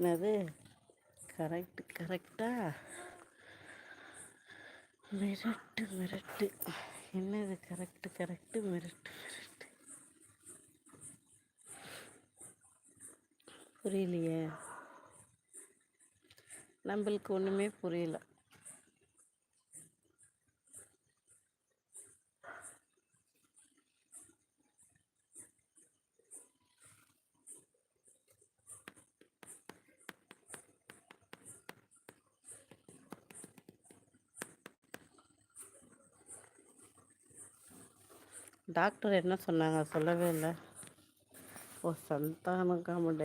என்னது கரெக்டு கரெக்டாக மிரட்டு மிரட்டு. என்னது கரெக்டு கரெக்டு மிரட்டு மிரட்டு? புரியலையே. நம்மளுக்கு ஒன்றுமே புரியல. டாக்டர் என்ன சொன்னாங்க? சொல்லவே இல்லை. ஓ சந்தானம்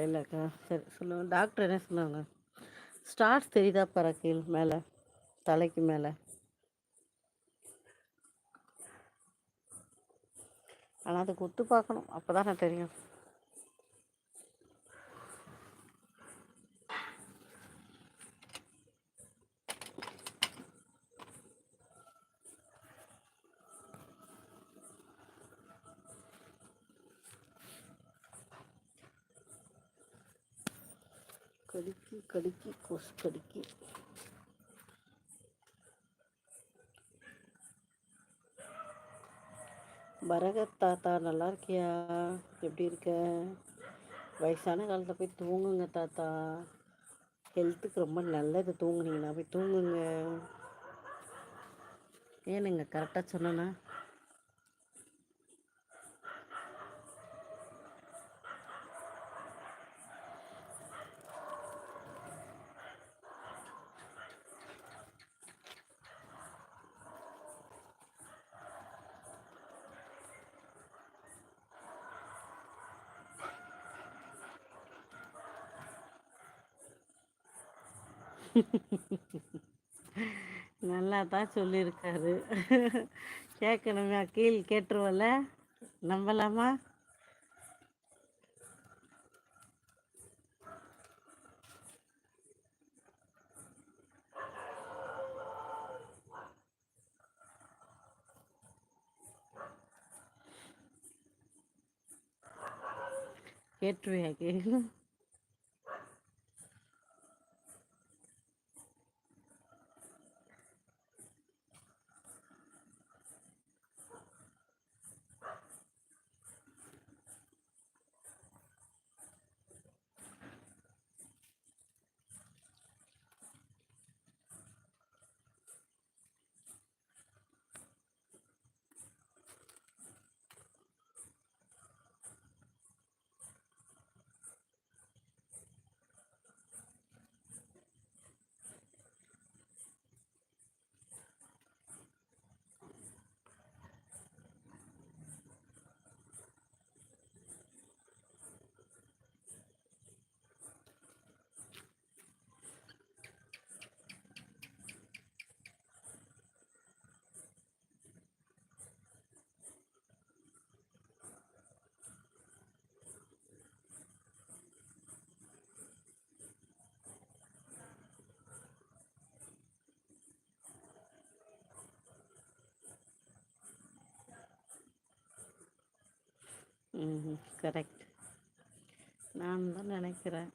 இல்லைக்கா சரி சொல்லுங்கள் டாக்டர் என்ன சொன்னாங்க? ஸ்டார்ஸ் தெரியுதா பறக்கையில் மேலே? தலைக்கு மேலே? ஆனால் அதை குத்து பார்க்கணும். அப்போ தான் நான் தெரியும். கடுக்கி கடிக்கி கொசு கடுக்கி. பரகத் தாத்தா நல்லா இருக்கியா எப்படி இருக்க? வயசான காலத்தில் போய் தூங்குங்க தாத்தா. ஹெல்த்துக்கு ரொம்ப நல்லது. தூங்குனீங்கன்னா போய் தூங்குங்க. ஏனுங்க கரெக்டாக சொன்னேன்னா நல்லா தான் சொல்லியிருக்காரு. கேட்கணுமே கீழ் கேட்டுருவல? நம்பலாமா? கேட்டுருவியா கேட்கணும் ம் கரெக்ட் நான் தான் நினைக்கிறேன்.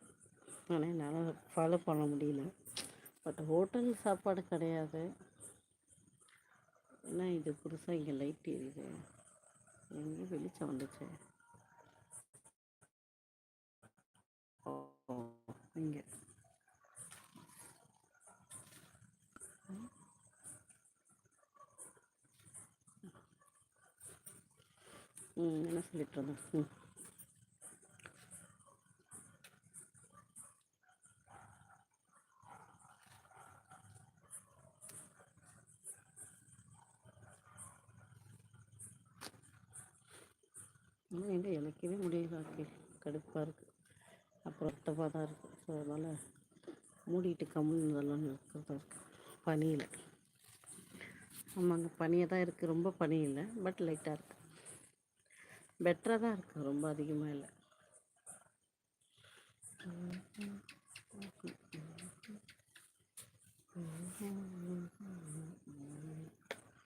ஆனால் என்னால் ஃபாலோ பண்ண முடியல. பட் ஹோட்டல் சாப்பாடு கிடையாது. என்ன இது புதுசாக இங்கே லைட் எரியுது. எங்கே வெளிச்சம் வந்துச்சு? ஓ இங்கே. ம் என்ன சொல்லிட்டு இருந்தோம் ம். இன்னும் எங்கே எனக்கவே முடியல ஆக்கி கடுப்பாக இருக்குது அப்புறம் ரத்தமாக தான் இருக்குது ஸோ அதனால் மூடிட்டு கம்முன்னு இதெல்லாம் இருக்கிறதா இருக்குது பனியில் ஆமாங்க பனியாக தான் இருக்குது ரொம்ப பனி இல்லை பட் லைட்டாக இருக்குது பெட்டராக தான் இருக்குது ரொம்ப அதிகமாக இல்லை. Mm-hmm.